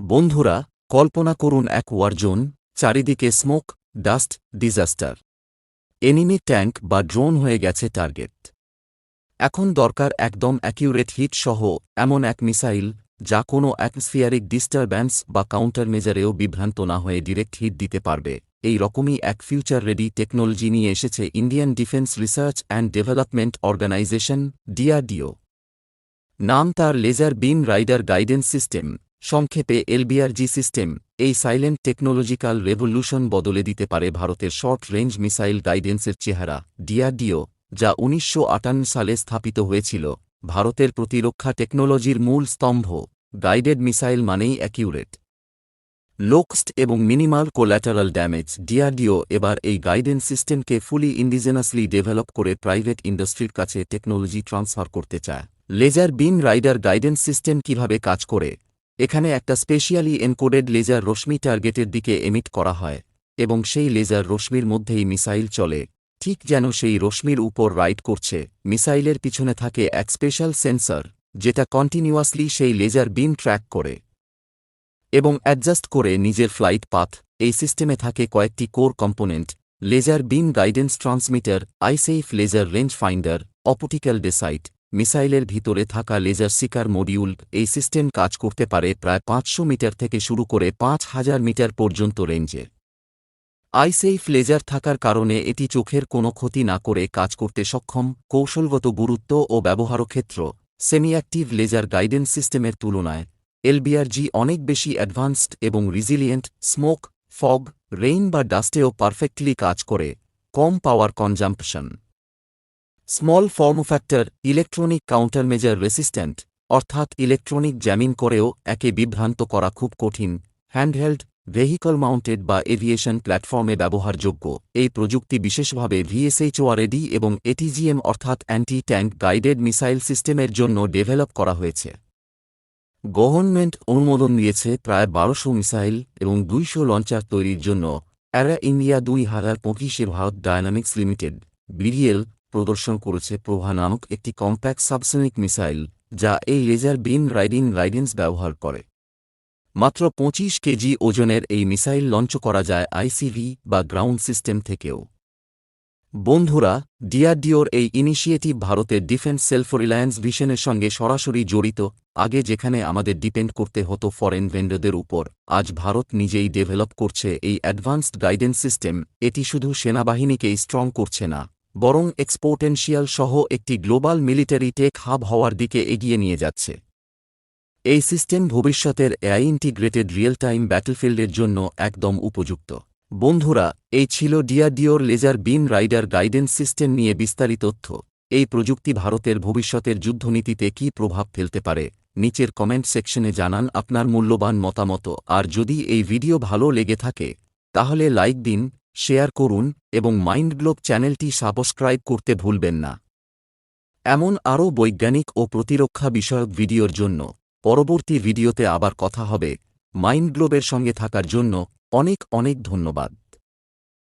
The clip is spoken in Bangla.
বন্ধুরা, কল্পনা করুন এক ওয়ারজোন চারিদিকে smoke dust disaster enemy tank বা ড্রোন হয়ে গেছে টার্গেট এখন দরকার একদম অ্যাকিউরেট হিট সহ এমন এক মিসাইল যা কোনো অ্যাটমসফিয়ারিক ডিস্টারব্যান্স বা কাউন্টার মেজারেও বিভ্রান্ত না হয়ে ডিরেক্ট হিট দিতে পারবে। এই রকমই এক ফিউচার রেডি টেকনোলজি নিয়ে এসেছে Indian defence research and development organisation DRDO নাম তার laser beam rider guidance system সংক্ষেপে এলবিআরজি সিস্টেম, এই সাইলেন্ট টেকনোলজিক্যাল রেভলিউশন বদলে দিতে পারে ভারতের শর্ট রেঞ্জ মিসাইল গাইডেন্সের চেহারা, ডিআরডিও, যা উনিশশো আটান্ন সালে স্থাপিত হয়েছিল, ভারতের প্রতিরক্ষা টেকনোলজির মূল স্তম্ভ, গাইডেড মিসাইল মানেই অ্যাকিউরেট। লোকস্ট এবং মিনিমাল কোল্যাটারাল ড্যামেজ, ডিআরডিও এবার এই গাইডেন্স সিস্টেমকে ফুলি ইন্ডিজেনাসলি ডেভেলপ করে প্রাইভেট ইন্ডাস্ট্রির কাছে টেকনোলজি ট্রান্সফার করতে চায়। Laser beam rider guidance system কীভাবে কাজ করে এখানে একটা স্পেশিয়ালি এনকোডেড লেজার রশ্মি টার্গেটের দিকে এমিট করা হয়, এবং সেই লেজার রশ্মির মধ্যেই মিসাইল চলে, ঠিক যেন সেই রশ্মির উপর রাইড করছে। মিসাইলের পিছনে থাকে এক স্পেশাল সেন্সর, যেটা কন্টিনিউয়াসলি সেই লেজার বিম ট্র্যাক করে, এবং অ্যাডজাস্ট করে নিজের ফ্লাইট পাথ, এই সিস্টেমে থাকে কয়েকটি core component, laser beam guidance transmitter, eye safe laser range finder, optical day sight মিসাইলের ভিতরে থাকা লেজার সিকার মডিউল এই সিস্টেম কাজ করতে পারে প্রায় পাঁচশো মিটার থেকে শুরু করে পাঁচ হাজার মিটার পর্যন্ত রেঞ্জের। আইসেইফ লেজার থাকার কারণে এটি চোখের কোনো ক্ষতি না করে কাজ করতে সক্ষম, কৌশলগত গুরুত্ব ও ব্যবহারক্ষেত্র সেমি অ্যাক্টিভ লেজার গাইডেন্স সিস্টেমের তুলনায়। এলবিআরজি অনেক বেশি অ্যাডভান্সড এবং রিজিলিয়েন্ট, স্মোক, ফগ, রেইন বা ডাস্টেও পারফেক্টলি কাজ করে, কম power consumption. Small form factor electronic countermeasure resistant, অর্থাৎ ইলেকট্রনিক জ্যামিন করেও একে বিভ্রান্ত করা খুব কঠিন, হ্যান্ডহেল্ড, ভেহিকল মাউন্টেড বা এভিয়েশন প্ল্যাটফর্মে ব্যবহারযোগ্য। এই প্রযুক্তি বিশেষভাবে ভিএসএইচওআরএডি এবং এটিজিএম অর্থাৎ অ্যান্টি ট্যাঙ্ক গাইডেড মিসাইল সিস্টেমের জন্য ডেভেলপ করা হয়েছে। গভর্নমেন্ট অনুমোদন দিয়েছে প্রায় বারোশো মিসাইল এবং দুইশো লঞ্চার তৈরির জন্য অ্যারা ইন্ডিয়া দুই হাজার পঁচিশে ভারত ডায়নামিক্স লিমিটেড, বিডিএল প্রদর্শন করেছে প্রভা নামক একটি কম্প্যাক্ট সাবসনিক মিসাইল, যা এই রেজার বিম রাইডিং গাইডেন্স ব্যবহার করে। মাত্র পঁচিশ কেজি ওজনের এই মিসাইল লঞ্চ করা যায় আইসিভি বা গ্রাউন্ড সিস্টেম থেকেও। বন্ধুরা ডিআরডিওর এই ইনিশিয়েটিভ ভারতের ডিফেন্স সেলফ রিলায়েন্স ভিশনের সঙ্গে সরাসরি জড়িত, আগে যেখানে আমাদের ডিপেন্ড করতে হতো ফরেন ভেন্ডরদের উপর, আজ ভারত নিজেই ডেভেলপ করছে এই অ্যাডভান্সড গাইডেন্স সিস্টেম, এটি শুধু সেনাবাহিনীকেই স্ট্রং করছে না। বরং এক্সপোর্টেন্সিয়াল সহ একটি গ্লোবাল মিলিটারি টেক হাব হওয়ার দিকে এগিয়ে নিয়ে যাচ্ছে। এই সিস্টেম ভবিষ্যতের এআই ইন্টিগ্রেটেড রিয়েল টাইম ব্যাটলফিল্ডের জন্য একদম উপযুক্ত। বন্ধুরা, এই ছিল ডিআরডিওর laser beam rider guidance system নিয়ে বিস্তারিত তথ্য। এই প্রযুক্তি ভারতের ভবিষ্যতের যুদ্ধনীতিতে কী প্রভাব ফেলতে পারে? নিচের কমেন্ট সেকশনে জানান আপনার মূল্যবান মতামত। আর যদি এই ভিডিও ভালো লেগে থাকে, তাহলে লাইক দিন শেয়ার করুন এবং মাইন্ডগ্লোব চ্যানেলটি সাবস্ক্রাইব করতে ভুলবেন না। এমন আরও বৈজ্ঞানিক ও প্রতিরক্ষা বিষয়ক ভিডিওর জন্য পরবর্তী ভিডিওতে আবার কথা হবে। মাইন্ডগ্লোবের সঙ্গে থাকার জন্য অনেক অনেক ধন্যবাদ।